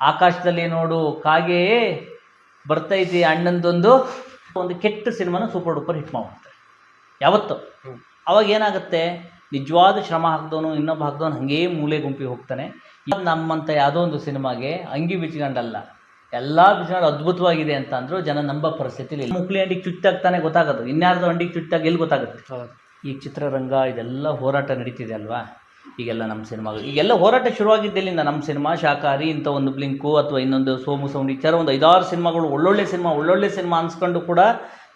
ಆಕಾಶದಲ್ಲಿ ನೋಡು ಕಾಗೆಯೇ ಬರ್ತೈತಿ ಅಣ್ಣಂದೊಂದು. ಒಂದು ಕೆಟ್ಟ ಸಿನಿಮಾನ ಸೂಪರ್ ಡೂಪರ್ ಹಿಟ್ ಮಾಡ್ತಾರೆ ಯಾವತ್ತು? ಅವಾಗ ಏನಾಗುತ್ತೆ? ನಿಜವಾದ ಶ್ರಮ ಹಾಕ್ದವನು ಇನ್ನೊಬ್ಬ ಹಾಕ್ದವನು ಹಂಗೇ ಮೂಲೆ ಗುಂಪಿಗೆ ಹೋಗ್ತಾನೆ. ನಮ್ಮಂತ ನಮ್ಮಂಥ ಯಾವುದೋ ಒಂದು ಸಿನಿಮಾಗೆ ಅಂಗಿ ಬಿಚ್ಕೊಂಡಲ್ಲ ಎಲ್ಲ ಬಿಚ್ಕೊಂಡು ಅದ್ಭುತವಾಗಿದೆ ಅಂತ ಅಂದ್ರು ಜನ ನಂಬೋ ಪರಿಸ್ಥಿತಿ ಇಲ್ಲ. ಮುಕ್ಳಿ ಅಂಡಿಗೆ ಚುಟ್ಟಾಗ್ತಾನೆ ಗೊತ್ತಾಗೋದು. ಇನ್ಯಾರ್ದು ಅಂಡಿಗೆ ಚುಟ್ಟಾಗ ಎಲ್ಲಿ ಗೊತ್ತಾಗುತ್ತೆ? ಈ ಚಿತ್ರರಂಗ ಇದೆಲ್ಲ ಹೋರಾಟ ನಡೀತಿದೆ ಅಲ್ವಾ? ಈಗೆಲ್ಲ ನಮ್ಮ ಸಿನಿಮಾಗಳು. ಈಗೆಲ್ಲ ಹೋರಾಟ ಶುರುವಾಗಿದ್ದೆಲ್ಲಿಂದ ನಮ್ಮ ಸಿನಿಮಾ ಶಾಖಾರಿ ಇಂಥ ಒಂದು ಬ್ಲಿಂಕು ಅಥವಾ ಇನ್ನೊಂದು ಸೋಮು ಸೌಂಡ್, ಈ ಥರ ಒಂದು ಐದಾರು ಸಿನಿಮಾಗಳು, ಒಳ್ಳೊಳ್ಳೆ ಸಿನಿಮಾ ಒಳ್ಳೊಳ್ಳೆ ಸಿನಿಮಾ ಅನ್ಸ್ಕೊಂಡು ಕೂಡ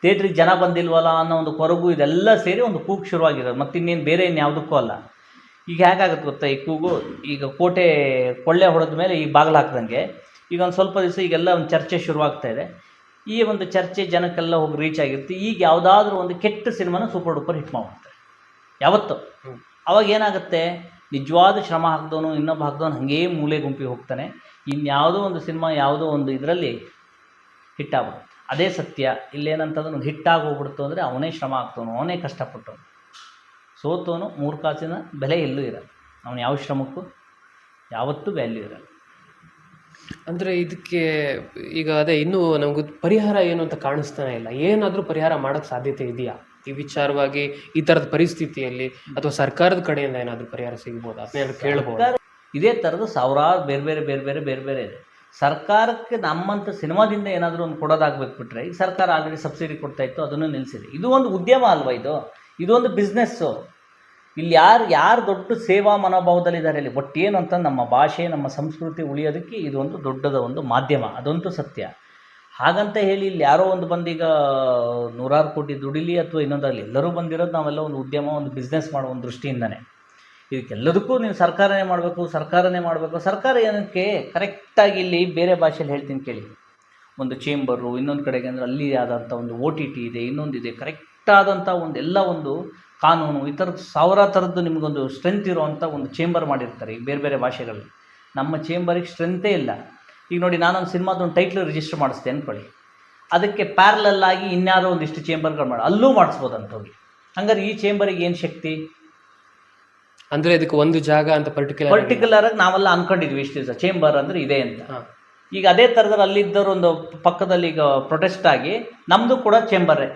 ಥಿಯೇಟ್ರಿಗೆ ಜನ ಬಂದಿಲ್ವಲ್ಲ ಅನ್ನೋ ಒಂದು ಕೊರಗು ಇದೆಲ್ಲ ಸೇರಿ ಒಂದು ಕೂಗು ಶುರುವಾಗಿರೋದು. ಮತ್ತು ಇನ್ನೇನು ಬೇರೆ ಇನ್ಯಾವುದಕ್ಕೂ ಅಲ್ಲ. ಈಗ ಹೇಗಾಗುತ್ತೆ ಗೊತ್ತಾ? ಈ ಕೂಗು ಈಗ ಕೋಟೆ ಕೊಳ್ಳೆ ಹೊಡೆದ ಮೇಲೆ ಈಗ ಬಾಗಿಲು ಹಾಕ್ದಂಗೆ ಈಗ ಒಂದು ಸ್ವಲ್ಪ ದಿವಸ ಈಗೆಲ್ಲ ಒಂದು ಚರ್ಚೆ ಶುರುವಾಗ್ತಾ ಇದೆ. ಈ ಒಂದು ಚರ್ಚೆ ಜನಕ್ಕೆಲ್ಲ ಹೋಗಿ ರೀಚ್ ಆಗಿರುತ್ತೆ. ಈಗ ಯಾವುದಾದ್ರೂ ಒಂದು ಕೆಟ್ಟ ಸಿನಿಮಾನ ಸೂಪರ್ ಡೂಪರ್ ಹಿಟ್ ಮಾಡ್ತಾರೆ ಯಾವತ್ತು. ಅವಾಗ ಏನಾಗುತ್ತೆ? ನಿಜವಾದ ಶ್ರಮ ಹಾಕ್ದವನು, ಇನ್ನೊಬ್ಬ ಹಾಕ್ದವನು ಹಾಗೇ ಮೂಲೆ ಗುಂಪಿಗೆ ಹೋಗ್ತಾನೆ. ಇನ್ಯಾವುದೋ ಒಂದು ಸಿನಿಮಾ, ಯಾವುದೋ ಒಂದು ಇದರಲ್ಲಿ ಹಿಟ್ ಆಗ್ಬಿಡುತ್ತೆ ಅದೇ ಸತ್ಯ. ಇಲ್ಲೇನಂತಂದ್ರೆ ಹಿಟ್ಟಾಗಿ ಹೋಗ್ಬಿಡ್ತು ಅಂದರೆ ಅವನೇ ಶ್ರಮ ಹಾಕ್ತವನು ಅವನೇ ಕಷ್ಟಪಟ್ಟವನು. ಸೋತವನು ಮೂರು ಕಾಸಿನ ಬೆಲೆ ಎಲ್ಲೂ ಇರಲ್ಲ. ಅವನು ಯಾವ ಶ್ರಮಕ್ಕೂ ಯಾವತ್ತೂ ವ್ಯಾಲ್ಯೂ ಇರಲ್ಲ. ಅಂದರೆ ಇದಕ್ಕೆ ಈಗ ಅದೇ ಇನ್ನೂ ನಮಗೆ ಪರಿಹಾರ ಏನು ಅಂತ ಕಾಣಿಸ್ತಾನೆ ಇಲ್ಲ. ಏನಾದರೂ ಪರಿಹಾರ ಮಾಡೋಕ್ಕೆ ಸಾಧ್ಯತೆ ಇದೆಯಾ? ಈ ವಿಚಾರವಾಗಿ ಈ ತರದ ಪರಿಸ್ಥಿತಿಯಲ್ಲಿ ಅಥವಾ ಸರ್ಕಾರದ ಕಡೆಯಿಂದ ಏನಾದರೂ ಪರಿಹಾರ ಸಿಗ್ಬೋದು? ಅದನ್ನ ಕೇಳ್ಬೋದು? ಇದೇ ತರದ ಸಾವಿರಾರು ಬೇರೆ ಬೇರೆ ಬೇರೆ ಬೇರೆ ಬೇರೆ ಬೇರೆ ಇದೆ. ಸರ್ಕಾರಕ್ಕೆ ನಮ್ಮಂತ ಸಿನಿಮಾದಿಂದ ಏನಾದರೂ ಒಂದು ಕೊಡೋದಾಗ್ಬೇಕು ಬಿಟ್ರೆ ಈಗ ಸರ್ಕಾರ ಆಲ್ರೆಡಿ ಸಬ್ಸಿಡಿ ಕೊಡ್ತಾ ಇತ್ತು, ಅದನ್ನು ನಿಲ್ಲಿಸಿದೆ ಇದು ಒಂದು ಉದ್ಯಮ ಅಲ್ವಾ ಇದು? ಇದೊಂದು ಬಿಸ್ನೆಸ್ಸು ಇಲ್ಲಿ ಯಾರು ಯಾರು ದೊಡ್ಡ ಸೇವಾ ಮನೋಭಾವದಲ್ಲಿದ್ದಾರೆ ಇಲ್ಲಿ ಏನು ಅಂತ ನಮ್ಮ ಭಾಷೆ, ನಮ್ಮ ಸಂಸ್ಕೃತಿ ಉಳಿಯೋದಕ್ಕೆ ಇದೊಂದು ದೊಡ್ಡದ ಒಂದು ಮಾಧ್ಯಮ. ಅದಂತೂ ಸತ್ಯ. ಹಾಗಂತ ಹೇಳಿ ಇಲ್ಲಿ ಯಾರೋ ಒಂದು ಬಂದೀಗ, ನೂರಾರು ಕೋಟಿ ದುಡಿಲಿ ಅಥವಾ ಇನ್ನೊಂದರಲ್ಲಿ ಎಲ್ಲರೂ ಬಂದಿರೋದು ನಾವೆಲ್ಲ ಒಂದು ಉದ್ಯಮ, ಒಂದು ಬಿಸ್ನೆಸ್ ಮಾಡೋ ಒಂದು ದೃಷ್ಟಿಯಿಂದನೇ. ಇದಕ್ಕೆಲ್ಲದಕ್ಕೂ ನೀವು ಸರ್ಕಾರನೇ ಮಾಡಬೇಕು ಸರ್ಕಾರನೇ ಮಾಡಬೇಕು. ಸರ್ಕಾರ ಏನಕ್ಕೆ? ಕರೆಕ್ಟಾಗಿ ಇಲ್ಲಿ ಬೇರೆ ಭಾಷೆಯಲ್ಲಿ ಹೇಳ್ತೀನಿ ಕೇಳಿ. ಒಂದು ಚೇಂಬರು ಇನ್ನೊಂದು ಕಡೆಗೆ ಅಂದರೆ ಅಲ್ಲಿ ಆದಂಥ ಒಂದು ಓ ಟಿ ಟಿ ಇದೆ ಇನ್ನೊಂದಿದೆ ಕರೆಕ್ಟಾದಂಥ ಒಂದು ಎಲ್ಲ ಒಂದು ಕಾನೂನು, ಈ ಥರದ್ದು ಸಾವಿರ ಥರದ್ದು ನಿಮಗೊಂದು ಸ್ಟ್ರೆಂತ್ ಇರುವಂಥ ಒಂದು ಚೇಂಬರ್ ಮಾಡಿರ್ತಾರೆ ಈ ಬೇರೆ ಬೇರೆ ಭಾಷೆಗಳಲ್ಲಿ. ನಮ್ಮ ಚೇಂಬರಿಗೆ ಸ್ಟ್ರೆಂತೇ ಇಲ್ಲ. ಈಗ ನೋಡಿ ನಾನೊಂದು ಸಿನಿಮಾದೊಂದು ಟೈಟ್ಲ್ ರಿಜಿಸ್ಟರ್ ಮಾಡಿಸ್ತೆ ಅಂದ್ಕೊಳ್ಳಿ ಅದಕ್ಕೆ ಪ್ಯಾರಲಲ್ ಆಗಿ ಇನ್ಯಾರೋ ಒಂದಿಷ್ಟು ಚೇಂಬರ್ಗಳು ಮಾಡಿ ಅಲ್ಲೂ ಮಾಡಿಸ್ಬೋದು ಹೋಗಿ ಹಂಗಾರೆ ಈ ಚೇಂಬರಿಗೆ ಏನು ಶಕ್ತಿ? ಅಂದರೆ ಇದಕ್ಕೆ ಒಂದು ಜಾಗ ಅಂತ ಪರ್ಟಿಕ್ಯುಲರ್ ಪರ್ಟಿಕ್ಯುಲರ್ ಆಗಿ ನಾವೆಲ್ಲ ಅನ್ಕೊಂಡಿದ್ವಿ ಇಷ್ಟು ದಿವಸ. ಚೇಂಬರ್ ಅಂದ್ರೆ ಇದೆ ಅಂತ. ಈಗ ಅದೇ ಥರದಲ್ಲಿ ಅಲ್ಲಿದ್ದವರು ಒಂದು ಪಕ್ಕದಲ್ಲಿ ಈಗ ಪ್ರೊಟೆಸ್ಟ್ ಆಗಿ ನಮ್ಮದು ಕೂಡ ಚೇಂಬರೇ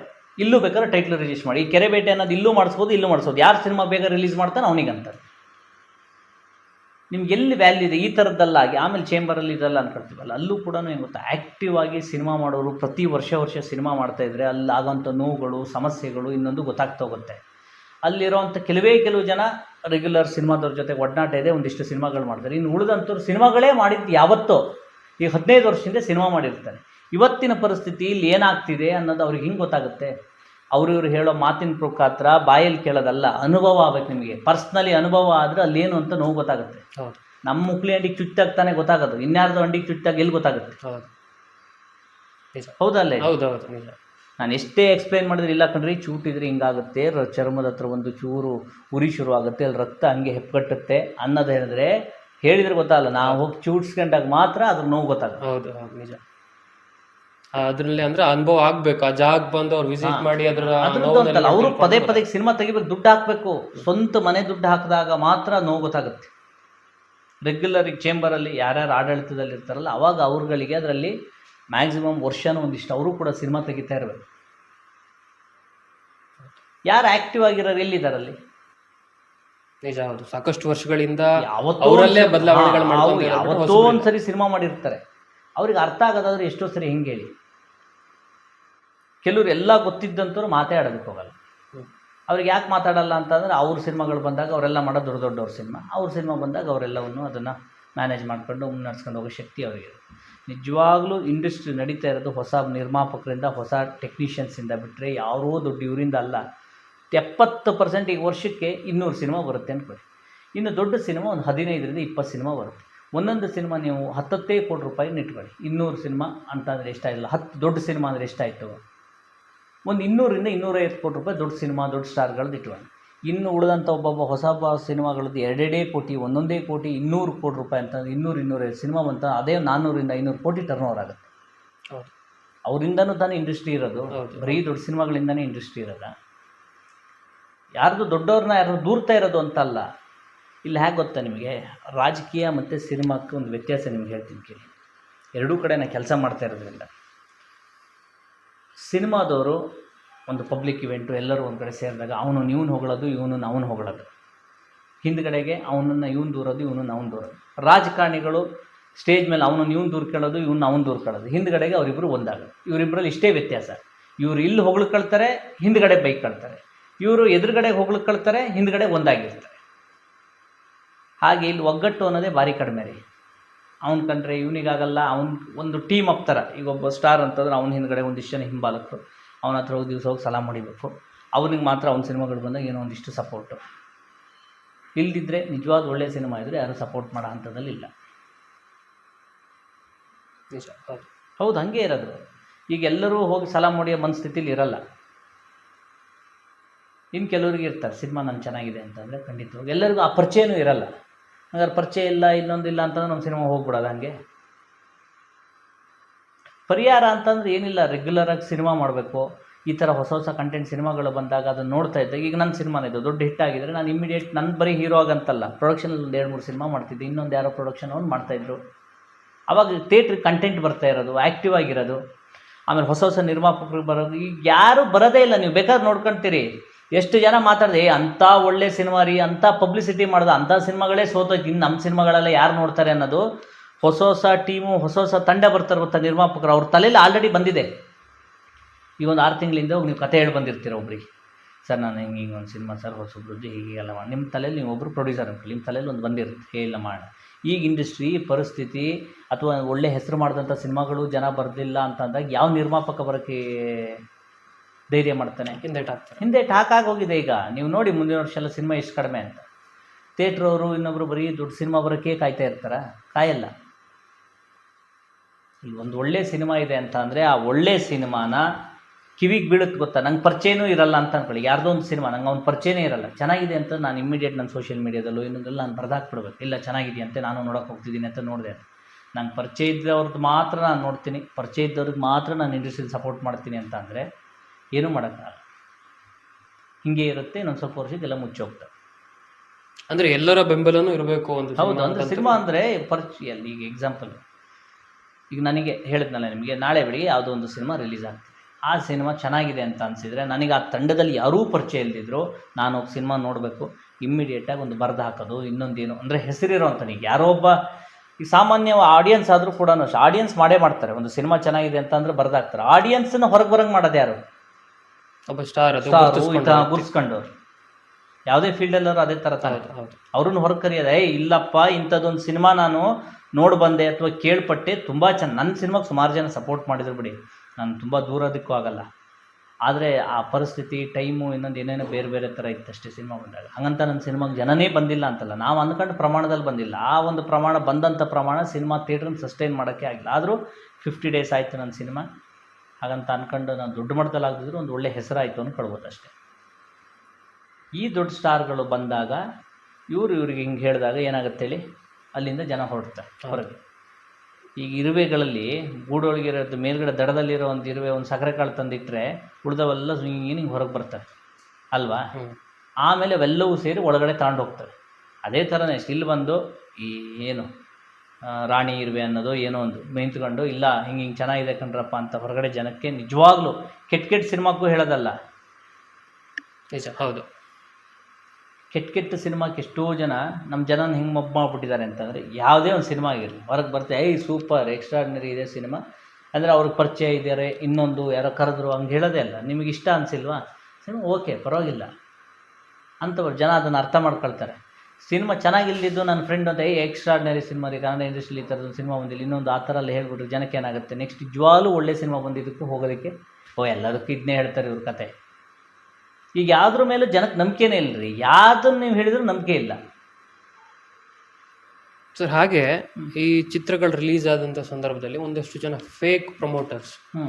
ಇಲ್ಲೂ ಬೇಕಾದ್ರೆ ಟೈಟ್ಲ್ ರಿಜಿಸ್ಟರ್ ಮಾಡಿ. ಈ ಕೆರೆಬೇಟೆ ಅನ್ನೋದು ಇಲ್ಲೂ ಮಾಡಿಸ್ಬೋದು ಇಲ್ಲೂ ಮಾಡಿಸ್ಬೋದು. ಯಾರು ಸಿನಿಮಾ ಬೇಗ ರಿಲೀಸ್ ಮಾಡ್ತಾನೆ ಅವನಿಗಂತ. ನಿಮ್ಗೆ ಎಲ್ಲಿ ವ್ಯಾಲ್ಯೂ ಇದೆ? ಈ ಥರದ್ದಲ್ಲಾಗಿ ಆಮೇಲೆ ಚೇಂಬರಲ್ಲಿ ಇದೆಲ್ಲ ಅನ್ಕೊಳ್ತೀವಲ್ಲ ಅಲ್ಲೂ ಕೂಡ ಏನು ಗೊತ್ತಾ? ಆ್ಯಕ್ಟಿವ್ ಆಗಿ ಸಿನಿಮಾ ಮಾಡೋರು ಪ್ರತಿ ವರ್ಷ ವರ್ಷ ಸಿನಿಮಾ ಮಾಡ್ತಾಯಿದ್ರೆ ಅಲ್ಲಿ ಆಗೋಂಥ ನೋವುಗಳು, ಸಮಸ್ಯೆಗಳು ಇನ್ನೊಂದು ಗೊತ್ತಾಗ್ತಾ ಹೋಗುತ್ತೆ. ಅಲ್ಲಿರೋವಂಥ ಕೆಲವೇ ಕೆಲವು ಜನ ರೆಗ್ಯುಲರ್ ಸಿನಿಮಾದವ್ರ ಜೊತೆ ಒಡನಾಟ ಇದೆ, ಒಂದಿಷ್ಟು ಸಿನಿಮಾಗಳು ಮಾಡ್ತಾರೆ. ಇನ್ನು ಉಳಿದಂಥವ್ರು ಸಿನಿಮಾಗಳೇ ಮಾಡಿದ್ದು ಯಾವತ್ತೋ, ಈ ಹದಿನೈದು ವರ್ಷದಿಂದ ಸಿನಿಮಾ ಮಾಡಿರ್ತಾರೆ. ಇವತ್ತಿನ ಪರಿಸ್ಥಿತಿ ಇಲ್ಲಿ ಏನಾಗ್ತಿದೆ ಅನ್ನೋದು ಅವ್ರಿಗೆ ಹಿಂಗೆ ಗೊತ್ತಾಗುತ್ತೆ? ಅವ್ರು ಇವ್ರು ಹೇಳೋ ಮಾತಿನ ಪ್ರಕಾತ್ರ ಬಾಯಲ್ಲಿ ಕೇಳೋದಲ್ಲ ಅನುಭವ ಆಗಬೇಕು ನಿಮಗೆ. ಪರ್ಸ್ನಲಿ ಅನುಭವ ಆದರೆ ಅಲ್ಲೇನು ಅಂತ ನೋವು ಗೊತ್ತಾಗುತ್ತೆ. ನಮ್ಮ ಮುಕ್ಳಿ ಅಂಡಿಗೆ ಚುಟ್ಟಾಗ್ತಾನೆ ಗೊತ್ತಾಗೋದು. ಇನ್ಯಾರ್ದು ಅಂಡಿಗೆ ಚುಟ್ಟಾಗ ಎಲ್ಲಿ ಗೊತ್ತಾಗುತ್ತೆ? ಹೌದಲ್ಲೇ? ಹೌದು ಹೌದು ನಾನು ಎಷ್ಟೇ ಎಕ್ಸ್ಪ್ಲೈನ್ ಮಾಡಿದ್ರೆ ಇಲ್ಲ ಕಣ್ರಿ ಚೂಟಿದ್ರೆ ಹಿಂಗಾಗುತ್ತೆ ಚರ್ಮದ ಹತ್ರ ಒಂದು ಚೂರು ಉರಿ ಶುರು ಆಗುತ್ತೆ ಅಲ್ಲಿ ರಕ್ತ ಹಂಗೆ ಹೆಪ್ಪಗಟ್ಟುತ್ತೆ ಅನ್ನೋದು ಹೇಳಿದ್ರೆ ಹೇಳಿದ್ರೆ ಗೊತ್ತಾಗಲ್ಲ. ನಾವು ಹೋಗಿ ಚೂಟ್ಸ್ಕೊಂಡಾಗ ಮಾತ್ರ ಅದ್ರ ನೋವು ಗೊತ್ತಾಗುತ್ತೆ. ಹೌದು ಹೌದು ನಿಜ. ಅದ್ರಲ್ಲಿ ಅಂದ್ರೆ ಅನುಭವ ಆಗ್ಬೇಕು. ಆ ಜಾಗ ಬಂದು ಅವ್ರು ವಿಸಿಟ್ ಮಾಡಿ ಅದ್ರ ಅವರು ಪದೇ ಪದೇ ಸಿನಿಮಾ ತೆಗಿಬೇಕು ದುಡ್ಡು ಹಾಕ್ಬೇಕು. ಸ್ವಂತ ಮನೆ ದುಡ್ಡು ಹಾಕಿದಾಗ ಮಾತ್ರ ನೋವು ಗೊತ್ತಾಗುತ್ತೆ. ರೆಗ್ಯುಲರ್ ಚೇಂಬರ್ ಅಲ್ಲಿ ಯಾರ್ಯಾರು ಆಡಳಿತದಲ್ಲಿ ಇರ್ತಾರಲ್ಲ ಅವಾಗ ಅವ್ರಗಳಿಗೆ ಅದರಲ್ಲಿ ಮ್ಯಾಕ್ಸಿಮಮ್ ವರ್ಷನೂ ಒಂದಿಷ್ಟು ಅವರು ಕೂಡ ಸಿನಿಮಾ ತೆಗಿತಾ ಇರಬೇಕು. ಯಾರು ಆಕ್ಟಿವ್ ಆಗಿರೋರು ಎಲ್ಲಿದ್ದಾರಲ್ಲಿ ನಿಜ ಹೌದು. ಸಾಕಷ್ಟು ವರ್ಷಗಳಿಂದ ಯಾವತ್ತೋ ಅವರಲ್ಲೇ ಬದಲಾವಣೆಗಳು ಅವ್ರು ಯಾವತ್ತೋ ಒಂದ್ಸರಿ ಸಿನಿಮಾ ಮಾಡಿರ್ತಾರೆ. ಅವ್ರಿಗೆ ಅರ್ಥ ಆಗೋದಾದ್ರೆ ಎಷ್ಟೋ ಸರಿ ಹೆಂಗೆ ಹೇಳಿ. ಕೆಲವ್ರು ಎಲ್ಲ ಗೊತ್ತಿದ್ದಂಥವ್ರು ಮಾತಾಡೋದಕ್ಕೆ ಹೋಗಲ್ಲ. ಅವ್ರಿಗೆ ಯಾಕೆ ಮಾತಾಡಲ್ಲ ಅಂತಂದ್ರೆ ಅವ್ರ ಸಿನಿಮಾಗಳು ಬಂದಾಗ ಅವರೆಲ್ಲ ಮಾಡೋ ದೊಡ್ಡ ದೊಡ್ಡವ್ರ ಸಿನಿಮಾ. ಅವ್ರ ಸಿನಿಮಾ ಬಂದಾಗ ಅವರೆಲ್ಲವನ್ನು ಅದನ್ನು ಮ್ಯಾನೇಜ್ ಮಾಡ್ಕೊಂಡು ಮುನ್ನಡೆಸ್ಕೊಂಡು ಹೋಗೋ ಶಕ್ತಿ ಅವರಿಗೆ. ನಿಜವಾಗ್ಲೂ ಇಂಡಸ್ಟ್ರಿ ನಡೀತಾ ಇರೋದು ಹೊಸ ನಿರ್ಮಾಪಕರಿಂದ, ಹೊಸ ಟೆಕ್ನಿಷಿಯನ್ಸಿಂದ ಬಿಟ್ಟರೆ ಯಾರೋ ದೊಡ್ಡ ಇವರಿಂದ ಅಲ್ಲ. ಎಪ್ಪತ್ತು ಪರ್ಸೆಂಟ್ ಈಗ ವರ್ಷಕ್ಕೆ ಇನ್ನೂರು ಸಿನಿಮಾ ಬರುತ್ತೆ ಅಂದ್ಕೊಳ್ಳಿ ಇನ್ನು ದೊಡ್ಡ ಸಿನಿಮಾ ಒಂದು ಹದಿನೈದರಿಂದ ಇಪ್ಪತ್ತು ಸಿನಿಮಾ ಬರುತ್ತೆ. ಒಂದೊಂದು ಸಿನಿಮಾ ನೀವು ಹತ್ತತ್ತೇ ಕೋಟಿ ರೂಪಾಯಿನ ಇಟ್ಕೊಳ್ಳಿ. ಇನ್ನೂರು ಸಿನಿಮಾ ಅಂತಂದರೆ ಎಷ್ಟಾಗಿಲ್ಲ ಹತ್ತು ದೊಡ್ಡ ಸಿನಿಮಾ ಅಂದರೆ ಎಷ್ಟಾಯಿತು? ಒಂದು ಇನ್ನೂರಿಂದ ಇನ್ನೂರೈವತ್ತು ಕೋಟಿ ರೂಪಾಯಿ ದೊಡ್ಡ ಸಿನಿಮಾ ದೊಡ್ಡ ಸ್ಟಾರ್ಗಳದ್ದು ಇಟ್ಕೊಂಡು. ಇನ್ನು ಉಳಿದಂಥ ಒಬ್ಬೊಬ್ಬ ಹೊಸ ಹೊಸ ಸಿನಿಮಾಗಳದ್ದು ಎರಡೆರಡೇ ಕೋಟಿ ಒಂದೊಂದೇ ಕೋಟಿ ಇನ್ನೂರು ಕೋಟಿ ರೂಪಾಯಿ ಅಂತ ಇನ್ನೂರು ಇನ್ನೂರೈವತ್ತು ಸಿನಿಮಾ ಬಂತ ಅದೇ ನಾನ್ನೂರಿಂದ ಐನೂರು ಕೋಟಿ ಟರ್ನ್ ಓವರ್ ಆಗುತ್ತೆ. ಅವರಿಂದನೂ ತಾನೇ ಇಂಡಸ್ಟ್ರಿ ಇರೋದು. ಬರೀ ದೊಡ್ಡ ಸಿನಿಮಾಗಳಿಂದನೇ ಇಂಡಸ್ಟ್ರಿ ಇರೋದ. ಯಾರ್ದು ದೊಡ್ಡವ್ರನ್ನ ಯಾರು ದೂರ್ತಾ ಇರೋದು ಅಂತಲ್ಲ. ಇಲ್ಲಿ ಹೇಗೆ ಗೊತ್ತಾ ನಿಮಗೆ? ರಾಜಕೀಯ ಮತ್ತು ಸಿನಿಮಾಕ್ಕೆ ಒಂದು ವ್ಯತ್ಯಾಸ ನಿಮ್ಗೆ ಹೇಳ್ತೀನಿ ಕೇಳಿ. ಎರಡೂ ಕಡೆ ನಾನು ಕೆಲಸ ಮಾಡ್ತಾ ಇರೋದ್ರಿಂದ. ಸಿನಿಮಾದವರು ಒಂದು ಪಬ್ಲಿಕ್ ಇವೆಂಟು ಎಲ್ಲರೂ ಒಂದು ಕಡೆ ಸೇರಿದಾಗ ಅವನು ಇವ್ನು ಹೊಗಳೋದು, ಇವನು ಅವನು ಹೊಗಳೋದು. ಹಿಂದ್ಗಡೆಗೆ ಅವನನ್ನು ಇವನು ದೂರೋದು, ಇವನು ಅವನು ದೂರೋದು. ರಾಜಕಾರಣಿಗಳು ಸ್ಟೇಜ್ ಮೇಲೆ ಅವನು ಇವನು ದೂರ್ಕೊಳ್ಳೋದು ಇವನು ಅವನು ದೂರ್ಕೊಳ್ಳೋದು ಹಿಂದ್ಗಡೆಗೆ ಅವರಿಬ್ಬರು ಒಂದಾಗೋದು. ಇವರಿಬ್ಬರಲ್ಲಿ ಇಷ್ಟೇ ವ್ಯತ್ಯಾಸ. ಇವರು ಇಲ್ಲಿ ಹೊಗಳ್ಕೊಳ್ತಾರೆ ಹಿಂದ್ಗಡೆ ಬೈಕೊಳ್ತಾರೆ ಇವರು ಎದುರುಗಡೆ ಹೊಗಳ್ಕೊಳ್ತಾರೆ ಹಿಂದ್ಗಡೆ ಒಂದಾಗಿರ್ತಾರೆ. ಹಾಗೆ ಇಲ್ಲಿ ಒಗ್ಗಟ್ಟು ಅನ್ನೋದೇ ಭಾರಿ ಕಡಿಮೆ ರೀ. ಅವ್ನು ಕಂಡ್ರೆ ಇವನಿಗಾಗಲ್ಲ ಅವ್ನ ಒಂದು ಟೀಮ್ ಅಪ್ ಥರ ಈಗ ಒಬ್ಬ ಸ್ಟಾರ್ ಅಂತಂದ್ರೆ ಅವ್ನ ಹಿಂದ್ಗಡೆ ಒಂದಿಷ್ಟು ಜನ ಹಿಂಬಾಲಕರು. ಅವನ ಹತ್ರ ಹೋಗಿ ದಿವಸ ಹೋಗಿ ಸಲಾಮ್ ಮಾಡಿಬೇಕು ಅವನಿಗೆ ಮಾತ್ರ ಅವ್ನ ಸಿನಿಮಾಗಳು ಬಂದಾಗ ಏನೋ ಒಂದಿಷ್ಟು ಸಪೋರ್ಟು ಇಲ್ದಿದ್ರೆ ನಿಜವಾದ ಒಳ್ಳೆಯ ಸಿನಿಮಾ ಇದ್ದರೆ ಯಾರು ಸಪೋರ್ಟ್ ಮಾಡೋ ಹಂತದಲ್ಲಿ ಇಲ್ಲ. ನಿಜ ಹೌದು. ಹೌದು ಹಂಗೆ ಇರೋದು. ಈಗ ಎಲ್ಲರೂ ಹೋಗಿ ಸಲಾಮ್ ಮಾಡಿಯೋ ಮನಸ್ಥಿತಿಲಿ ಇರಲ್ಲ. ಇನ್ನು ಕೆಲವರಿಗೆ ಇರ್ತಾರೆ ಸಿನಿಮಾ ನಾನು ಚೆನ್ನಾಗಿದೆ ಅಂತಂದರೆ ಖಂಡಿತವಾಗಿ. ಎಲ್ಲರಿಗೂ ಆ ಪರಿಚಯನೂ ಇರಲ್ಲ. ಹಂಗಾರೆ ಪರಿಚಯ ಇಲ್ಲ, ಇನ್ನೊಂದು ಇಲ್ಲ ಅಂತಂದ್ರೆ ನಮ್ಮ ಸಿನಿಮಾ ಹೋಗ್ಬಿಡೋದು ಹಂಗೆ. ಪರಿಹಾರ ಅಂತಂದ್ರೆ ಏನಿಲ್ಲ ರೆಗ್ಯುಲರಾಗಿ ಸಿನಿಮಾ ಮಾಡಬೇಕು. ಈ ಥರ ಹೊಸ ಹೊಸ ಕಂಟೆಂಟ್ ಸಿನಿಮಾಗಳು ಬಂದಾಗ ಅದನ್ನು ನೋಡ್ತಾ ಇದ್ದಾಗ, ಈಗ ನನ್ನ ಸಿನಿಮಾನ ಇದು, ದೊಡ್ಡ ಹಿಟ್ ಆಗಿದ್ರೆ ನಾನು ಇಮಿಡಿಯೇಟ್ ನನ್ನ ಬರೀ ಹೀರೋ ಆಗಂತಲ್ಲ ಪ್ರೊಡಕ್ಷನಲ್ಲಿ ಒಂದು ಎರಡು ಮೂರು ಸಿನಿಮಾ ಮಾಡ್ತಿದ್ದೆ, ಇನ್ನೊಂದು ಯಾರೋ ಪ್ರೊಡಕ್ಷನ್ ಅವ್ನು ಮಾಡ್ತಾಯಿದ್ರು ಅವಾಗ ಥಿಯೇಟ್ರಿಗೆ ಕಂಟೆಂಟ್ ಬರ್ತಾ ಇರೋದು ಆ್ಯಕ್ಟಿವ್ ಆಗಿರೋದು. ಆಮೇಲೆ ಹೊಸ ಹೊಸ ನಿರ್ಮಾಪಕರು ಬರೋದು, ಈಗ ಯಾರೂ ಬರೋದೇ ಇಲ್ಲ, ನೀವು ಬೇಕಾದ್ರೆ ನೋಡ್ಕೊಂತೀರಿ. ಎಷ್ಟು ಜನ ಮಾತಾಡಿದೆ ಅಂಥ ಒಳ್ಳೆ ಸಿನಿಮಾ ರೀ, ಅಂಥ ಪಬ್ಲಿಸಿಟಿ ಮಾಡ್ದೆ, ಅಂಥ ಸಿನಿಮಾಗಳೇ ಸೋತೋಯ್ತು, ಇನ್ನು ನಮ್ಮ ಸಿನಿಮಾಗಳೆಲ್ಲ ಯಾರು ನೋಡ್ತಾರೆ ಅನ್ನೋದು ಹೊಸ ಹೊಸ ಟೀಮು, ಹೊಸ ಹೊಸ ತಂಡ ಬರ್ತಾರೆ ಗೊತ್ತಾ ನಿರ್ಮಾಪಕರು, ಅವ್ರ ತಲೆಯಲ್ಲಿ ಆಲ್ರೆಡಿ ಬಂದಿದೆ. ಈ ಒಂದು ಆರು ತಿಂಗಳಿಂದ ನೀವು ಕತೆ ಹೇಳಿ ಬಂದಿರ್ತೀರ ಒಬ್ರಿಗೆ. ಸರ್, ನಾನು ಹಿಂಗೆ ಹಿಂಗೆ ಒಂದು ಸಿನಿಮಾ ಸರ್ ಹೊಸೊಬ್ರು ಹೀಗೆ ಎಲ್ಲ ಮಾಡಿ, ನಿಮ್ಮ ತಲೆಯಲ್ಲಿ ನೀವು ಒಬ್ಬರು ಪ್ರೊಡ್ಯೂಸರ್ ಅನ್ಕೊಳ್ಳಿ ನಿಮ್ಮ ತಲೆಯಲ್ಲಿ ಒಂದು ಬಂದಿರುತ್ತೆ ಹೇ ಇಲ್ಲ ಮಾಡೋಣ ಈಗ ಇಂಡಸ್ಟ್ರಿ ಪರಿಸ್ಥಿತಿ ಅಥವಾ ಒಳ್ಳೆ ಹೆಸರು ಮಾಡಿದಂಥ ಸಿನಿಮಾಗಳು ಜನ ಬರಲಿಲ್ಲ ಅಂತಂದಾಗ ಯಾವ ನಿರ್ಮಾಪಕ ಬರೋಕ್ಕೆ ಧೈರ್ಯ ಮಾಡ್ತಾನೆ ಹಿಂದೆ ಟಾಕ್ ಹಿಂದೆ ಟಾಕ್ ಆಗೋಗಿದೆ ಈಗ. ನೀವು ನೋಡಿ ಮುಂದಿನ ವರ್ಷ ಎಲ್ಲ ಸಿನಿಮಾ ಎಷ್ಟು ಕಡಿಮೆ ಅಂತ. ಥಿಯೇಟ್ರ್ ಅವರು ಇನ್ನೊಬ್ರು ಬರೀ ದೊಡ್ಡ ಸಿನಿಮಾ ಬರೋಕ್ಕೆ ಕಾಯ್ತಾ ಇರ್ತಾರ? ಕಾಯಲ್ಲ. ಈಗ ಒಂದು ಒಳ್ಳೆ ಸಿನಿಮಾ ಇದೆ ಅಂತ ಅಂದರೆ ಆ ಒಳ್ಳೆ ಸಿನಿಮಾನ ಕಿವಿಗೆ ಬೀಳುತ್ತೆ ಗೊತ್ತಾ? ನಂಗೆ ಪರಿಚಯನೂ ಇರಲ್ಲ ಅಂತ ಅನ್ಕೊಳ್ಳಿ. ಯಾರ್ದೋ ಒಂದು ಸಿನಿಮಾ, ನಂಗೆ ಅವ್ನು ಪರಿಚಯನೇ ಇರಲ್ಲ. ಚೆನ್ನಾಗಿದೆ ಅಂತ ನಾನು ಇಮಿಡಿಯೇಟ್ ನನ್ನ ಸೋಷಿಯಲ್ ಮೀಡಿಯಾದಲ್ಲೂ ಇನ್ನೊಂದೆಲ್ಲ ನಾನು ಬರ್ದಾಕ್ಬಿಡ್ಬೇಕು. ಇಲ್ಲ ಚೆನ್ನಾಗಿದೆಯಂತೆ ನಾನು ನೋಡೋಕೆ ಹೋಗ್ತಿದ್ದೀನಿ ಅಂತ ನೋಡಿದೆ ನಂಗೆ ಪರಿಚಯ ಇದ್ದವ್ರದ್ದು ಮಾತ್ರ ನಾನು ನೋಡ್ತೀನಿ. ಪರಿಚಯ ಇದ್ದವ್ರಿಗೆ ಮಾತ್ರ ನಾನು ಇಂಡಸ್ಟ್ರಿಲಿ ಸಪೋರ್ಟ್ ಮಾಡ್ತೀನಿ ಅಂತ ಅಂದರೆ ಏನೂ ಮಾಡೋಕ್ಕಾಗಲ್ಲ ಹಿಂಗೆ ಇರುತ್ತೆ ಇನ್ನೊಂದು ಸ್ವಲ್ಪ ವರ್ಷಕ್ಕೆಲ್ಲ ಮುಚ್ಚೋಗ್ತವೆ ಅಂದ್ರೆ ಎಲ್ಲರ ಬೆಂಬಲನೂ ಇರಬೇಕು ಒಂದು ಹೌದು ಅಂದರೆ. ಸಿನಿಮಾ ಅಂದರೆ ಪರಿಚಯ ಅಲ್ಲಿ ಈಗ ಎಕ್ಸಾಂಪಲ್ ಈಗ ನನಗೆ ಹೇಳಿದ್ನಲ್ಲ ನಿಮಗೆ ನಾಳೆ ಬೆಳಿಗ್ಗೆ ಯಾವುದೋ ಒಂದು ಸಿನಿಮಾ ರಿಲೀಸ್ ಆಗ್ತದೆ. ಆ ಸಿನಿಮಾ ಚೆನ್ನಾಗಿದೆ ಅಂತ ಅನಿಸಿದರೆ ನನಗೆ ಆ ತಂಡದಲ್ಲಿ ಯಾರೂ ಪರಿಚಯ ಇಲ್ದಿದ್ರು ನಾನು ಸಿನಿಮಾ ನೋಡಬೇಕು ಇಮ್ಮಿಡಿಯೇಟಾಗಿ ಒಂದು ಬರೆದು ಹಾಕೋದು ಇನ್ನೊಂದೇನು ಅಂದರೆ ಹೆಸರಿರೋ ಅಂತ ಈಗ ಯಾರೋ ಒಬ್ಬ ಈಗ ಸಾಮಾನ್ಯ ಆಡಿಯನ್ಸ್ ಆದರೂ ಕೂಡ ಆಡಿಯನ್ಸ್ ಮಾಡೇ ಮಾಡ್ತಾರೆ. ಒಂದು ಸಿನಿಮಾ ಚೆನ್ನಾಗಿದೆ ಅಂತ ಅಂದ್ರೆ ಬರ್ದಾಕ್ತಾರೆ ಆಡಿಯನ್ಸನ್ನ ಹೊರಗೆ ಬರಂಗೆ ಮಾಡೋದು ಯಾರು? ಒಬ್ಬ ಸ್ಟಾರ್ ಅದು ಗುರ್ಸ್ಕೊಂಡವ್ರು ಯಾವುದೇ ಫೀಲ್ಡಲ್ಲರೂ ಅದೇ ತರ ಹೌದು ಅವ್ರನ್ನ ಹೊರಗೆ ಕರೆಯೋದು ಏ ಇಲ್ಲಪ್ಪ ಇಂಥದ್ದೊಂದು ಸಿನಿಮಾ ನಾನು ನೋಡಿ ಬಂದೆ ಅಥವಾ ಕೇಳ್ಪಟ್ಟೆ ತುಂಬ ಚೆನ್ನ ನನ್ನ ಸಿನಿಮಾಗೆ ಸುಮಾರು ಜನ ಸಪೋರ್ಟ್ ಮಾಡಿದ್ರು ಬಿಡಿ. ನಾನು ತುಂಬ ದೂರೋದಕ್ಕೂ ಆಗಲ್ಲ. ಆದರೆ ಆ ಪರಿಸ್ಥಿತಿ ಟೈಮು ಇನ್ನೊಂದು ಏನೇನೋ ಬೇರೆ ಬೇರೆ ಥರ ಇತ್ತಷ್ಟೇ ಸಿನಿಮಾ ಬಂದಾಗ. ಹಾಗಂತ ನನ್ನ ಸಿನಿಮಾಗೆ ಜನನೇ ಬಂದಿಲ್ಲ ಅಂತಲ್ಲ. ನಾವು ಅಂದ್ಕೊಂಡು ಪ್ರಮಾಣದಲ್ಲಿ ಬಂದಿಲ್ಲ. ಆ ಒಂದು ಪ್ರಮಾಣ ಬಂದಂಥ ಪ್ರಮಾಣ ಸಿನಿಮಾ ಥಿಯೇಟ್ರನ್ನ ಸಸ್ಟೈನ್ ಮಾಡೋಕ್ಕೆ ಆಗಿಲ್ಲ ಆದರೂ ಫಿಫ್ಟಿ ಡೇಸ್ ಆಯಿತು ನನ್ನ ಸಿನಿಮಾ ಹಾಗಂತ ಅಂದ್ಕೊಂಡು ನಾನು ದೊಡ್ಡ ಮಟ್ಟದಲ್ಲಿ ಆಗದಿದ್ರು ಒಂದು ಒಳ್ಳೆ ಹೆಸರಾಯಿತು ಅಂದ್ಕೊಳ್ಬೋದು ಅಷ್ಟೇ ಈ ದೊಡ್ಡ ಸ್ಟಾರ್ಗಳು ಬಂದಾಗ ಇವರು ಇವ್ರಿಗೆ ಹಿಂಗೆ ಹೇಳಿದಾಗ ಏನಾಗುತ್ತೆ ಹೇಳಿ? ಅಲ್ಲಿಂದ ಜನ ಹೊರಡ್ತಾರೆ ಹೊರಗೆ. ಈಗ ಇರುವೆಗಳಲ್ಲಿ ಗೂಡೊಳಗಿರೋದು ಮೇಲ್ಗಡೆ ದಡದಲ್ಲಿರೋ ಒಂದು ಇರುವೆ ಒಂದು ಸಕ್ಕರೆ ಕಾಳು ತಂದಿಟ್ಟರೆ ಉಳಿದವೆಲ್ಲ ಹಿಂಗೆ ಹೊರಗೆ ಬರ್ತಾರೆ. ಅಲ್ವಾ? ಆಮೇಲೆ ಅವೆಲ್ಲವೂ ಸೇರಿ ಒಳಗಡೆ ತಗೊಂಡು ಹೋಗ್ತವೆ ಅದೇ ಥರನೇ ಸ್ಟಿಲ್ ಬಂದು ಈ ಏನು ರಾಣಿ ಇರುವೆ ಅನ್ನೋದು ಏನೋ ಒಂದು ನಿಂತ್ಕೊಂಡು ಇಲ್ಲ ಹಿಂಗೆ ಹಿಂಗೆ ಚೆನ್ನಾಗಿದೆ ಕಣ್ರಪ್ಪ ಅಂತ ಹೊರಗಡೆ ಜನಕ್ಕೆ ನಿಜವಾಗ್ಲೂ ಕೆಟ್ಟ ಕೆಟ್ಟ ಸಿನಿಮಾಕ್ಕೂ ಹೇಳೋದಲ್ಲ. ನಿಜ ಹೌದು. ಕೆಟ್ಟ ಕೆಟ್ಟ ಸಿನಿಮಾಕ್ಕೆ ಎಷ್ಟೋ ಜನ ನಮ್ಮ ಜನನ ಹಿಂಗೆ ಮಬ್ಬ ಮಾಡಿಬಿಟ್ಟಿದ್ದಾರೆ ಅಂತಂದರೆ ಯಾವುದೇ ಒಂದು ಸಿನಿಮಾ ಆಗಿರಲಿ ಹೊರಗೆ ಬರ್ತೆ ಐ ಸೂಪರ್ ಎಕ್ಸ್ಟ್ರಾರ್ಡಿನರಿ ಇದೆ ಸಿನಿಮಾ. ಅಂದರೆ ಅವ್ರಿಗೆ ಪರಿಚಯ ಇದ್ದಾರೆ ಇನ್ನೊಂದು ಯಾರೋ ಕರೆದ್ರು ಹಂಗೆ ಹೇಳೋದೇ ಅಲ್ಲ. ನಿಮಗೆ ಇಷ್ಟ ಅನಿಸಿಲ್ವಾ? ಸಿನಿಮಾ ಓಕೆ ಪರವಾಗಿಲ್ಲ. ಅಂಥವ್ರು ಜನ ಅದನ್ನು ಅರ್ಥ ಮಾಡ್ಕೊಳ್ತಾರೆ. ಸಿನಿಮಾ ಚೆನ್ನಾಗಿಲ್ದಿದ್ದು ನನ್ನ ಫ್ರೆಂಡ್ ಅಂತ ಏ ಎಕ್ಸ್ಟ್ರಾರ್ಡಿನರಿ ಸಿನಿಮಾ ರೀ ಕನ್ನಡ ಇಂಡಸ್ಟ್ರಿಲಿ ಈ ಥರದ್ದು ಸಿನಿಮಾ ಬಂದಿಲ್ಲ ಇನ್ನೊಂದು ಆ ಥರ ಎಲ್ಲ ಹೇಳ್ಬಿಟ್ರು ಜನಕ್ಕೆ ಏನಾಗುತ್ತೆ? ನೆಕ್ಸ್ಟ್ ಜ್ವಾಲು ಒಳ್ಳೆ ಸಿನಿಮಾ ಬಂದಿದ್ದಕ್ಕೂ ಹೋಗೋದಕ್ಕೆ ಓ ಎಲ್ಲದಕ್ಕೂ ಇದನ್ನೇ ಹೇಳ್ತಾರೆ ಇವ್ರ ಕತೆ. ಈಗ ಯಾವ್ದ್ರ ಮೇಲೂ ಜನಕ್ಕೆ ನಂಬಿಕೆನೇ ಇಲ್ಲ ರೀ ಯಾವ್ದನ್ನು ನೀವು ಹೇಳಿದ್ರು ನಂಬಿಕೆ ಇಲ್ಲ. ಸರ್ ಹಾಗೆ ಈ ಚಿತ್ರಗಳು ರಿಲೀಸ್ ಆದಂತ ಸಂದರ್ಭದಲ್ಲಿ ಒಂದಷ್ಟು ಜನ ಫೇಕ್ ಪ್ರಮೋಟರ್ಸ್ ಹ್ಞೂ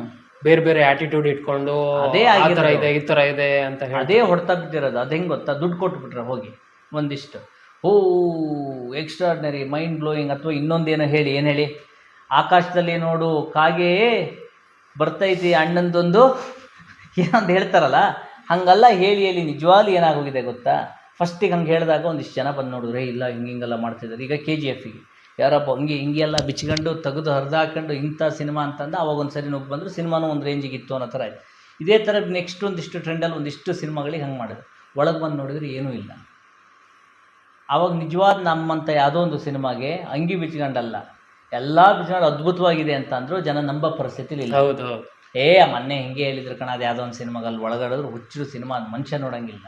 ಬೇರೆ ಬೇರೆ ಆಟಿಟ್ಯೂಡ್ ಇಟ್ಕೊಂಡು ಅದೇ ಆ ಥರ ಆಗಿರೋದು. ಇದೆ ಈ ತರ ಇದೆ ಅಂತ ಹೇಳಿ ಅದೇ ಹೊಡ್ತಾ ಬಿದ್ದಿರೋದು ಅದು ಹೆಂಗ್ ಗೊತ್ತಾ? ದುಡ್ಡು ಕೊಟ್ಬಿಟ್ರೆ ಹೋಗಿ ಒಂದಿಷ್ಟು. ಓ ಎಕ್ಸ್ಟ್ರಾರ್ಡಿನರಿ ಮೈಂಡ್ ಬ್ಲೋಯಿಂಗ್ ಅಥವಾ ಇನ್ನೊಂದೇನೋ ಹೇಳಿ, ಏನು ಹೇಳಿ? ಆಕಾಶದಲ್ಲಿ ನೋಡು ಕಾಗೆಯೇ ಬರ್ತೈತಿ ಅಣ್ಣಂದೊಂದು. ಏನಂತ ಹೇಳ್ತಾರಲ್ಲ, ಹಂಗಲ್ಲ ಹೇಳಿ ಹೇಳಿ, ನಿಜವಾಗ್ಲೂ ಏನಾಗೋಗಿದೆ ಗೊತ್ತಾ? ಫಸ್ಟಿಗೆ ಹಂಗೆ ಹೇಳಿದಾಗ ಒಂದಿಷ್ಟು ಜನ ಬಂದು ನೋಡಿದ್ರೆ ಇಲ್ಲ, ಹಿಂಗೆ, ಹಿಂಗೆಲ್ಲ ಮಾಡ್ತಿದ್ದಾರೆ. ಈಗ ಕೆ ಜಿ ಎಫಿಗೆ ಯಾರಪ್ಪ, ಹಂಗೆ, ಹಿಂಗೆಲ್ಲ ಬಿಚ್ಕೊಂಡು ತೆಗೆದು ಹರಿದಾಕೊಂಡು ಇಂಥ ಸಿನಿಮಾ ಅಂತಂದು, ಅವಾಗ ಒಂದು ಸರಿ ನುಗ್ಗಿ ಬಂದರೂ, ಸಿನಿಮಾನು ಒಂದು ರೇಂಜಿಗೆ ಇತ್ತು ಅನ್ನೋ ಥರ ಇದೆ ಇದೇ ಥರ ನೆಕ್ಸ್ಟ್ ಒಂದಿಷ್ಟು ಟ್ರೆಂಡಲ್ಲಿ ಒಂದಿಷ್ಟು ಸಿನಿಮಾಗಳಿಗೆ ಹಂಗೆ ಮಾಡಿದ್ರು. ಒಳಗೆ ಬಂದು ನೋಡಿದ್ರೆ ಏನೂ ಇಲ್ಲ. ಆವಾಗ ನಿಜವಾದ ನಮ್ಮಂಥ ಯಾವುದೋ ಒಂದು ಸಿನಿಮಾಗೆ ಅಂಗಿ ಬಿಚ್ಕೊಂಡಲ್ಲ ಎಲ್ಲ ಬಿಚ್ಕೊಂಡು ಅದ್ಭುತವಾಗಿದೆ ಅಂತ ಅಂದ್ರು ಜನ ನಂಬೋ ಪರಿಸ್ಥಿತಿ ಇಲ್ಲ. ಹೌದು ಏ ಮೊನ್ನೆ ಹಿಂಗೆ ಹೇಳಿದ್ರು ಕಣ ಅದು ಯಾವುದೋ ಒಂದು ಸಿನಿಮಾಗಲ್ಲಿ ಒಳಗಡಿದ್ರು ಹುಚ್ಚರು ಸಿನಿಮಾ ಅದು ಮನುಷ್ಯ ನೋಡಂಗಿಲ್ಲ.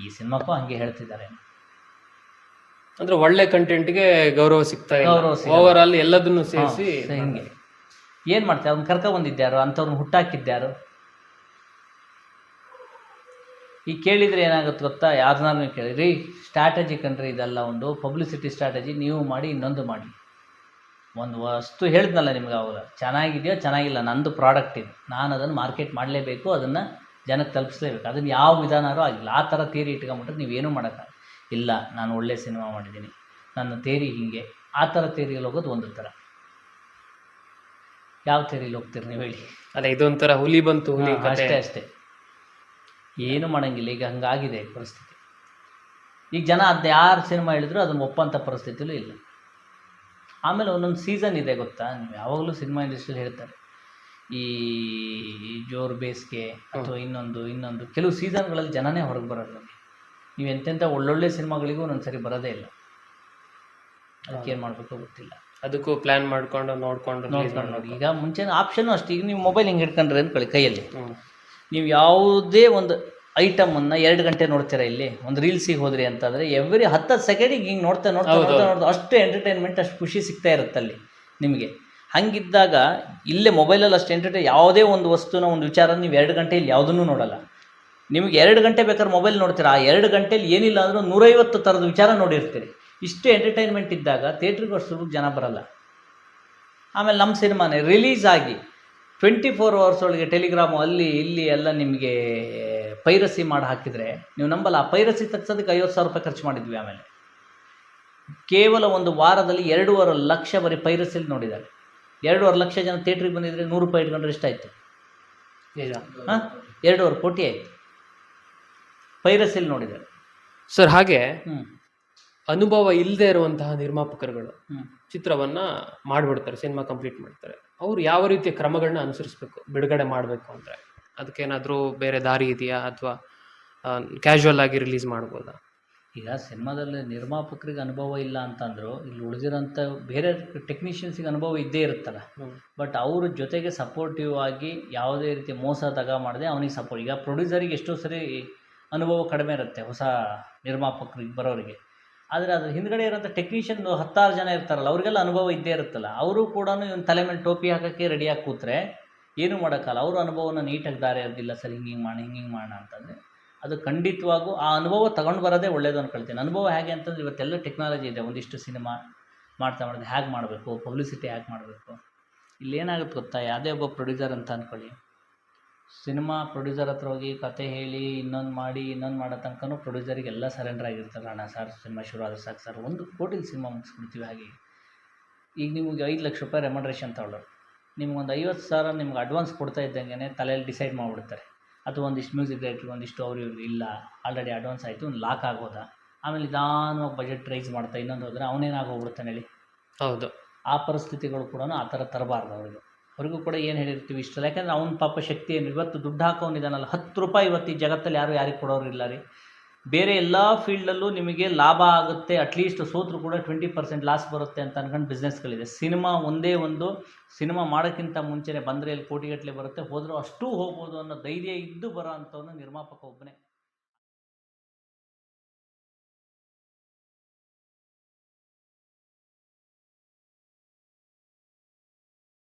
ಈ ಸಿನಿಮಾಕ್ಕೂ ಹಂಗೆ ಹೇಳ್ತಿದ್ದಾರೆ. ಅಂದ್ರೆ ಒಳ್ಳೆ ಕಂಟೆಂಟ್ಗೆ ಗೌರವ ಸಿಗ್ತಾ ಗೌರವ ಸಿಗಲ್ಲ. ಓವರ್ ಆಲ್ ಎಲ್ಲದನ್ನು ಸೇರಿಸಿ ಹಿಂಗೆ. ಏನು ಮಾಡ್ತಾರೆ ಅವ್ನು ಕರ್ಕ ಬಂದಿದ್ಯಾರು ಅಂಥವ್ರನ್ನ ಹುಟ್ಟಾಕಿದ್ಯಾರು ಈಗ ಕೇಳಿದರೆ ಏನಾಗುತ್ತೆ ಗೊತ್ತಾ? ಯಾರನ್ನಾರು ಕೇಳಿರಿ ಸ್ಟ್ರಾಟಜಿ ಕಣ್ರಿ ಇದೆಲ್ಲ ಒಂದು ಪಬ್ಲಿಸಿಟಿ ಸ್ಟ್ರಾಟಜಿ ನೀವು ಮಾಡಿ ಇನ್ನೊಂದು ಮಾಡಿ. ಒಂದು ವಸ್ತು ಹೇಳಿದ್ನಲ್ಲ ನಿಮ್ಗೆ ಅವಾಗ ಚೆನ್ನಾಗಿದೆಯೋ ಚೆನ್ನಾಗಿಲ್ಲ ನಂದು ಪ್ರಾಡಕ್ಟ್ ಇದು. ನಾನು ಅದನ್ನು ಮಾರ್ಕೆಟ್ ಮಾಡಲೇಬೇಕು ಅದನ್ನು ಜನಕ್ಕೆ ತಲುಪಿಸ್ಲೇಬೇಕು. ಅದನ್ನು ಯಾವ ವಿಧಾನಾರು ಆಗಿಲ್ಲ. ಆ ಥರ ಥಿಯರಿ ಇಟ್ಕೊಂಬಿಟ್ರೆ ನೀವೇನೂ ಮಾಡೋಕ್ಕಾಗಲ್ಲ. ಇಲ್ಲ ನಾನು ಒಳ್ಳೆ ಸಿನಿಮಾ ಮಾಡಿದ್ದೀನಿ. ನನ್ನ ತೇರಿ ಹೀಗೆ. ಆ ಥರ ಥೇರಿಯಲ್ಲಿ ಹೋಗೋದು ಒಂದು ಥರ. ಯಾವ ಥೇರಿಲಿ ಹೋಗ್ತೀರಿ ನೀವು ಹೇಳಿ? ಅಲ್ಲ ಇದೊಂಥರ ಹುಲಿ ಬಂತು ಹುಲಿ ಅಷ್ಟೇ ಅಷ್ಟೇ. ಏನು ಮಾಡಂಗಿಲ್ಲ. ಈಗ ಹಂಗಾಗಿದೆ ಪರಿಸ್ಥಿತಿ. ಈಗ ಜನ ಅದು ಯಾರು ಸಿನಿಮಾ ಹೇಳಿದ್ರು ಅದನ್ನು ಒಪ್ಪಂಥ ಪರಿಸ್ಥಿತಿಲೂ ಇಲ್ಲ. ಆಮೇಲೆ ಒಂದೊಂದು ಸೀಸನ್ ಇದೆ ಗೊತ್ತಾ? ನೀವು ಯಾವಾಗಲೂ ಸಿನಿಮಾ ಇಂಡಸ್ಟ್ರಿಯಲ್ಲಿ ಹೇಳ್ತಾರೆ. ಈ ಜೋರು ಬೇಸಿಗೆ ಅಥವಾ ಇನ್ನೊಂದು ಇನ್ನೊಂದು ಕೆಲವು ಸೀಸನ್ಗಳಲ್ಲಿ ಜನನೇ ಹೊರಗೆ ಬರೋದು ನೀವು ಎಂತೆಂಥ ಒಳ್ಳೊಳ್ಳೆ ಸಿನಿಮಾಗಳಿಗೂ ಒಂದೊಂದು ಸರಿ ಬರೋದೇ ಇಲ್ಲ. ಅದಕ್ಕೆ ಏನು ಮಾಡಬೇಕು ಗೊತ್ತಿಲ್ಲ. ಅದಕ್ಕೂ ಪ್ಲಾನ್ ಮಾಡ್ಕೊಂಡು ನೋಡ್ಕೊಂಡು ನೋಡ್ಕೊಂಡು ನೋಡಿ ಈಗ ಮುಂಚೆ ಆಪ್ಷನ್ ಅಷ್ಟೇ. ಈಗ ನೀವು ಮೊಬೈಲ್ ಹಿಂಗೆ ಹಿಡ್ಕೊಂಡ್ರೆ ಅಂದ್ಕೊಳ್ಳಿ ಕೈಯಲ್ಲಿ. ನೀವು ಯಾವುದೇ ಒಂದು ಐಟಮನ್ನು ಎರಡು ಗಂಟೆ ನೋಡ್ತೀರಾ ಇಲ್ಲಿ? ಒಂದು ರೀಲ್ಸಿಗೆ ಹೋದ್ರಿ ಅಂತಂದರೆ ಎವ್ರಿ ಹತ್ತು ಸೆಕೆಂಡಿಗೆ ಹಿಂಗೆ ನೋಡ್ತಾ ನೋಡ್ತಾ. ನೋಡ್ತಾ ನೋಡ್ತಾ ಅಷ್ಟು ಎಂಟರ್ಟೈನ್ಮೆಂಟ್ ಅಷ್ಟು ಖುಷಿ ಸಿಗ್ತಾ ಇರುತ್ತೆ ಅಲ್ಲಿ ನಿಮಗೆ. ಹಂಗಿದ್ದಾಗ ಇಲ್ಲೇ ಮೊಬೈಲಲ್ಲಿ ಅಷ್ಟು ಎಂಟರ್ಟೈನ್ ಯಾವುದೇ ಒಂದು ವಸ್ತುನ ಒಂದು ವಿಚಾರ ನೀವು ಎರಡು ಗಂಟೆಯಲ್ಲಿ ಯಾವುದನ್ನು ನೋಡಲ್ಲ. ನಿಮಗೆ ಎರಡು ಗಂಟೆ ಬೇಕಾದ್ರೆ ಮೊಬೈಲ್ ನೋಡ್ತೀರಾ? ಆ ಎರಡು ಗಂಟೆಯಲ್ಲಿ ಏನಿಲ್ಲ ಅಂದರೂ ನೂರೈವತ್ತು ಥರದ ವಿಚಾರ ನೋಡಿರ್ತೀರಿ. ಇಷ್ಟು ಎಂಟರ್ಟೈನ್ಮೆಂಟ್ ಇದ್ದಾಗ ಥಿಯೇಟ್ರಿಗೆ ಅಷ್ಟು ಜನ ಬರಲ್ಲ. ಆಮೇಲೆ ನಮ್ಮ ಸಿನಿಮಾನೇ ರಿಲೀಸ್ ಆಗಿ ಟ್ವೆಂಟಿ ಫೋರ್ ಅವರ್ಸ್ ಒಳಗೆ ಟೆಲಿಗ್ರಾಮು ಅಲ್ಲಿ ಇಲ್ಲಿ ಎಲ್ಲ ನಿಮಗೆ ಪೈರಸಿ ಮಾಡಿ ಹಾಕಿದರೆ ನೀವು ನಂಬಲ್ಲ ಆ ಪೈರಸಿ ತಗ್ಸೋದಕ್ಕೆ ಐವತ್ತು ಸಾವಿರ ರೂಪಾಯಿ ಖರ್ಚು ಮಾಡಿದ್ವಿ ಆಮೇಲೆ. ಕೇವಲ ಒಂದು ವಾರದಲ್ಲಿ ಎರಡೂವರೆ ಲಕ್ಷ ಬರೀ ಪೈರಸಿಲಿ ನೋಡಿದ್ದಾರೆ. ಎರಡೂವರೆ ಲಕ್ಷ ಜನ ಥಿಯೇಟ್ರಿಗೆ ಬಂದಿದ್ರೆ ನೂರು ರೂಪಾಯಿ ಇಟ್ಕೊಂಡ್ರೆ ಎಷ್ಟಾಯಿತು? ಈಗ ಹಾಂ? ಎರಡೂವರೆ ಕೋಟಿ ಆಯಿತು. ಪೈರಸಿಲಿ ನೋಡಿದ್ದಾರೆ. ಸರ್ ಹಾಗೆ ಹ್ಞೂ ಅನುಭವ ಇಲ್ಲದೆ ಇರುವಂತಹ ನಿರ್ಮಾಪಕರುಗಳು ಚಿತ್ರವನ್ನು ಮಾಡ್ಬಿಡ್ತಾರೆ ಸಿನಿಮಾ ಕಂಪ್ಲೀಟ್ ಮಾಡ್ತಾರೆ. ಅವ್ರು ಯಾವ ರೀತಿಯ ಕ್ರಮಗಳನ್ನ ಅನುಸರಿಸ್ಬೇಕು ಬಿಡುಗಡೆ ಮಾಡಬೇಕು ಅಂದರೆ? ಅದಕ್ಕೇನಾದರೂ ಬೇರೆ ದಾರಿ ಇದೆಯಾ ಅಥವಾ ಕ್ಯಾಶುವಲ್ ಆಗಿ ರಿಲೀಸ್ ಮಾಡ್ಬೋದಾ? ಈಗ ಸಿನಿಮಾದಲ್ಲಿ ನಿರ್ಮಾಪಕರಿಗೆ ಅನುಭವ ಇಲ್ಲ ಅಂತಂದ್ರು ಇಲ್ಲಿ ಉಳಿದಿರೋಂಥ ಬೇರೆ ಟೆಕ್ನಿಷಿಯನ್ಸಿಗೆ ಅನುಭವ ಇದ್ದೇ ಇರುತ್ತಲ್ಲ. ಬಟ್ ಅವ್ರ ಜೊತೆಗೆ ಸಪೋರ್ಟಿವ್ ಆಗಿ ಯಾವುದೇ ರೀತಿ ಮೋಸ ತಗ ಮಾಡದೆ ಅವನಿಗೆ ಸಪೋರ್ಟ್ ಈಗ ಪ್ರೊಡ್ಯೂಸರಿಗೆ ಎಷ್ಟೋ ಸರಿ ಅನುಭವ ಕಡಿಮೆ ಇರುತ್ತೆ ಹೊಸ ನಿರ್ಮಾಪಕರಿಗೆ ಬರೋರಿಗೆ. ಆದರೆ ಅದ್ರ ಹಿಂದ್ಗಡೆ ಇರೋಂಥ ಟೆಕ್ನಿಷಿಯನ್ ಹತ್ತಾರು ಜನ ಇರ್ತಾರಲ್ಲ, ಅವರಿಗೆಲ್ಲ ಅನುಭವ ಇದ್ದೇ ಇರುತ್ತಲ್ಲ. ಅವರು ಕೂಡ ಇವನ್ ತಲೆ ಮೇಲೆ ಟೋಪಿ ಹಾಕೋಕ್ಕೆ ರೆಡಿಯಾಗಿ ಕೂತ್ರೆ ಏನೂ ಮಾಡೋಕ್ಕಲ್ಲ ಅವರು ಅನುಭವನ ನೀಟಾಗಿ ದಾರಿ ಇರೋದಿಲ್ಲ ಸರ್, ಹಿಂಗೆ ಹಿಂಗೆ ಮಾಡಿ, ಹಿಂಗೆ ಹಿಂಗೆ ಮಾಡೋಣ ಅಂತಂದರೆ ಅದು ಖಂಡಿತವಾಗೂ ಆ ಅನುಭವ ತಗೊಂಡು ಬರೋದೇ ಒಳ್ಳೇದು ಅಂದ್ಕೊಳ್ತೀನಿ ಅನುಭವ ಹೇಗೆ ಅಂತಂದ್ರೆ ಇವತ್ತೆಲ್ಲ ಟೆಕ್ನಾಲಜಿ ಇದೆ. ಒಂದಿಷ್ಟು ಸಿನಿಮಾ ಮಾಡ್ತಾ ಮಾಡಿದ್ರೆ ಹೇಗೆ ಮಾಡಬೇಕು? ಪಬ್ಲಿಸಿಟಿ ಹೇಗೆ ಮಾಡಬೇಕು? ಇಲ್ಲಿ ಏನಾಗುತ್ತೆ ಗೊತ್ತಾ? ಯಾವುದೇ ಒಬ್ಬ ಪ್ರೊಡ್ಯೂಸರ್ ಅಂತ ಅಂದ್ಕೊಳ್ಳಿ ಸಿನಿಮಾ ಪ್ರೊಡ್ಯೂಸರ್ ಹತ್ರ ಹೋಗಿ ಕತೆ ಹೇಳಿ ಇನ್ನೊಂದು ಮಾಡಿ ಇನ್ನೊಂದು ಮಾಡೋ ತನಕನೂ ಪ್ರೊಡ್ಯೂಸರಿಗೆಲ್ಲ ಸರೆಂಡರ್ ಆಗಿರ್ತಾರೆ. ಅಣ್ಣ ಸರ್ ಸಿನಿಮಾ ಶುರು ಆದರೆ ಸಾಕು ಸರ್ ಒಂದು ಕೋಟಿಲಿ ಸಿನಿಮಾ ಮುಗಿಸ್ಬಿಡ್ತೀವಿ ಹಾಗೆ. ಈಗ ನಿಮಗೆ ಐದು ಲಕ್ಷ ರೂಪಾಯಿ ರೆಮಂಡ್ರೇಷನ್ ತಗೊಳ್ಳೋರು. ನಿಮ್ಗೊಂದು ಐವತ್ತು ಸಾವಿರ ನಿಮ್ಗೆ ಅಡ್ವಾನ್ಸ್ ಕೊಡ್ತಾ ಇದ್ದಂಗೆ ತಲೆಯಲ್ಲಿ ಡಿಸೈಡ್ ಮಾಡಿಬಿಡ್ತಾರೆ. ಅಥವಾ ಒಂದಿಷ್ಟು ಮ್ಯೂಸಿಕ್ ಡೈರೆಕ್ಟ್ರಿಗೆ ಒಂದಿಷ್ಟು ಅವ್ರು ಇವ್ರು ಇಲ್ಲ ಆಲ್ರೆಡಿ ಅಡ್ವಾನ್ಸ್ ಆಯಿತು ಒಂದು ಲಾಕ್ ಆಗೋದ? ಆಮೇಲೆ ನಿಧಾನವಾಗಿ ಬಜೆಟ್ ರೈಸ್ ಮಾಡ್ತಾ ಇನ್ನೊಂದು ಹೋದರೆ ಅವನೇನಾಗಿ ಹೋಗ್ಬಿಡ್ತಾನೆ ಹೇಳಿ? ಹೌದು. ಆ ಪರಿಸ್ಥಿತಿಗಳು ಕೂಡ ಆ ಥರ ತರಬಾರ್ದು ಅವರಿಗೆ. ಅವ್ರಿಗೂ ಕೂಡ ಏನು ಹೇಳಿರ್ತೀವಿ ಇಷ್ಟಲ್ಲ. ಯಾಕಂದ್ರೆ ಅವ್ನ ಪಾಪ ಶಕ್ತಿ ಏನು, ಇವತ್ತು ದುಡ್ಡು ಹಾಕೋನಿದ್ದಾನಲ್ಲ ಹತ್ತು ರೂಪಾಯಿ ಇವತ್ತು ಈ ಜಗತ್ತಲ್ಲಿ ಯಾರು ಯಾರಿಗೆ ಕೊಡೋರಿಲ್ಲ ರೀ. ಬೇರೆ ಎಲ್ಲ ಫೀಲ್ಡಲ್ಲೂ ನಿಮಗೆ ಲಾಭ ಆಗುತ್ತೆ ಅಟ್ಲೀಸ್ಟ್ ಸೋತ್ರು ಕೂಡ ಟ್ವೆಂಟಿ ಪರ್ಸೆಂಟ್ ಲಾಸ್ ಬರುತ್ತೆ ಅಂತ ಅನ್ಕೊಂಡು ಬಿಸ್ನೆಸ್ಗಳಿದೆ ಸಿನಿಮಾ ಒಂದೇ ಒಂದು, ಸಿನಿಮಾ ಮಾಡೋಕ್ಕಿಂತ ಮುಂಚೆನೇ ಬಂದರೆ ಇಲ್ಲಿ ಕೋಟಿಗಟ್ಟಲೆ ಬರುತ್ತೆ, ಹೋದರೂ ಅಷ್ಟೂ ಹೋಗ್ಬೋದು ಅನ್ನೋ ಧೈರ್ಯ ಇದ್ದು ಬರೋ ಅಂಥವ್ನು ನಿರ್ಮಾಪಕ ಒಬ್ಬನೇ.